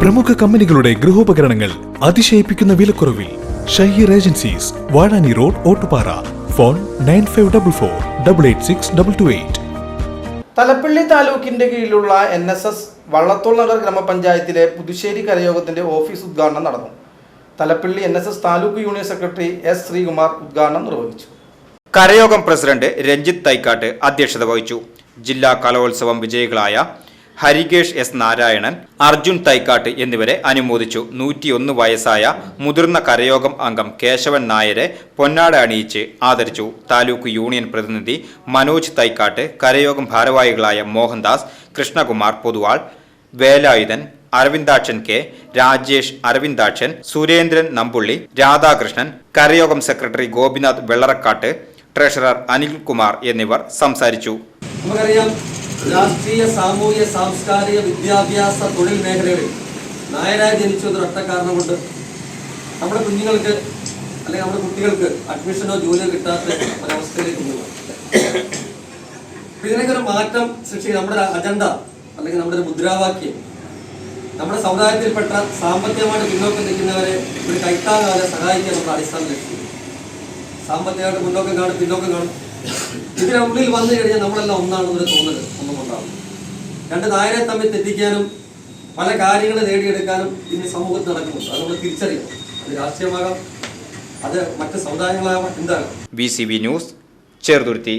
പ്രമുഖ കമ്പനികളുടെ ഗൃഹോപകരണങ്ങൾ അതിശയിപ്പിക്കുന്ന വിലക്കുറവിൽ Shaheer agencies Vazhani road Ottupara. Phone nine five double four double eight six double two eight. Thalappilly താലൂക്കിന്റെ കീഴിലുള്ള N S S Vallathol Nagar ഗ്രാമപഞ്ചായത്തിലെ പുതുശ്ശേരി കരയോഗത്തിന്റെ ഓഫീസ് ഉദ്ഘാടനം നടന്നു. Thalappilly N S S taluk union secretary S Sreekumar ഉദ്ഘാടനം നിർവഹിച്ചു. കരയോഗം president Ranjith തൈക്കാട്ട് അധ്യക്ഷത വഹിച്ചു. ജില്ലാ കലോത്സവം വിജയികളായ ഹരികേഷ് എസ് നാരായണൻ അർജുൻ തൈക്കാട്ട് എന്നിവരെ അനുമോദിച്ചു. നൂറ്റിയൊന്ന് വയസ്സായ മുതിർന്ന കരയോഗം അംഗം കേശവൻ നായരെ പൊന്നാട അണിയിച്ച് ആദരിച്ചു. താലൂക്ക് യൂണിയൻ പ്രതിനിധി മനോജ് തൈക്കാട്ട് കരയോഗം ഭാരവാഹികളായ മോഹൻദാസ് കൃഷ്ണകുമാർ പൊതുവാൾ വേലായുധൻ അരവിന്ദാക്ഷൻ കെ രാജേഷ് അരവിന്ദാക്ഷൻ സുരേന്ദ്രൻ നമ്പുള്ളി രാധാകൃഷ്ണൻ കരയോഗം സെക്രട്ടറി ഗോപിനാഥ് വെള്ളറക്കാട്ട് ട്രഷറർ അനിൽകുമാർ എന്നിവർ സംസാരിച്ചു. നമുക്കറിയാം രാഷ്ട്രീയ സാമൂഹ്യ സാംസ്കാരിക വിദ്യാഭ്യാസ തൊഴിൽ മേഖലകളിൽ നായരായി ജനിച്ചു എന്നൊരു ഒറ്റ കാരണം കൊണ്ട് നമ്മുടെ കുഞ്ഞുങ്ങൾക്ക് അല്ലെങ്കിൽ നമ്മുടെ കുട്ടികൾക്ക് അഡ്മിഷനോ ജോലിയോ കിട്ടാത്ത ഒരവസ്ഥയിലേക്ക് അപ്പൊ ഇതിനൊക്കെ ഒരു മാറ്റം സൃഷ്ടിക്കുക നമ്മുടെ അജണ്ട അല്ലെങ്കിൽ നമ്മുടെ ഒരു മുദ്രാവാക്യം. നമ്മുടെ സമുദായത്തിൽപ്പെട്ട സാമ്പത്തികമായിട്ട് പിന്നോക്കം നിൽക്കുന്നവരെ ഒരു കൈത്താങ്ങാതെ സഹായിക്കാൻ നമ്മുടെ അടിസ്ഥാന ലക്ഷ്യം സാമ്പത്തികമായിട്ട് മുന്നോക്കം കാണും പിന്നോക്കം കാണും. ഇതിന്റെ ഉള്ളിൽ വന്നു കഴിഞ്ഞാൽ നമ്മളെല്ലാം ഒന്നാണെന്നൊരു തോന്നൽ ഒന്നും ഉണ്ടാവും രണ്ട് നായരെ തമ്മിൽ തെറ്റിക്കാനും പല കാര്യങ്ങൾ നേടിയെടുക്കാനും ഇന്ന് സമൂഹത്തിൽ നടക്കുന്നുണ്ട്. അത് നമ്മൾ തിരിച്ചറിയണം. അത് രാഷ്ട്രീയമാകാം. അത് മറ്റ് സമുദായങ്ങളാകാം. എന്താകാം ബി ന്യൂസ് ചെറുതുരുത്തി.